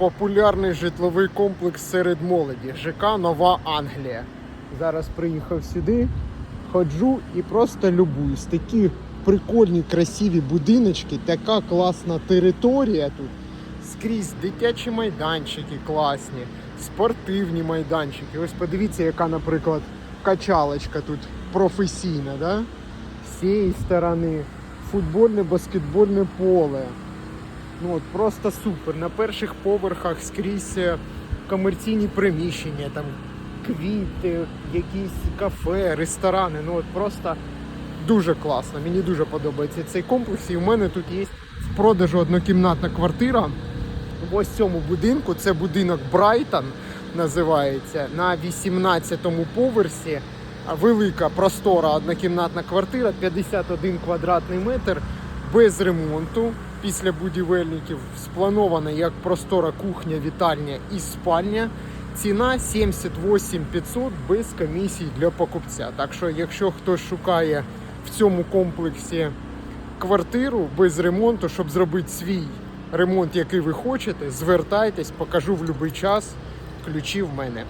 популярний житловий комплекс серед молоді. ЖК Нова Англія. Зараз приїхав сюди, ходжу і просто любуюсь. Такі прикольні, красиві будиночки, така класна територія тут. Скрізь дитячі майданчики класні, спортивні майданчики. Ось подивіться, яка, наприклад, качалочка тут професійна, да? З цієї сторони футбольне, баскетбольне поле. Ну от просто супер. На перших поверхах скрізь е, комерційні приміщення, там квіти, якісь кафе, ресторани. Ну от просто дуже класно. Мені дуже подобається цей комплекс. І у мене тут є в продажу однокімнатна квартира. В ось цьому будинку. Це будинок Брайтон називається на 18-му поверсі. Велика простора однокімнатна квартира, 51 квадратний метр без ремонту. Після будівельників спланована як простора кухня, вітальня і спальня. Ціна 78 500 без комісій для покупця. Так що, якщо хтось шукає в цьому комплексі квартиру без ремонту, щоб зробити свій ремонт, який ви хочете, звертайтесь, покажу в будь-який час. Ключі в мене.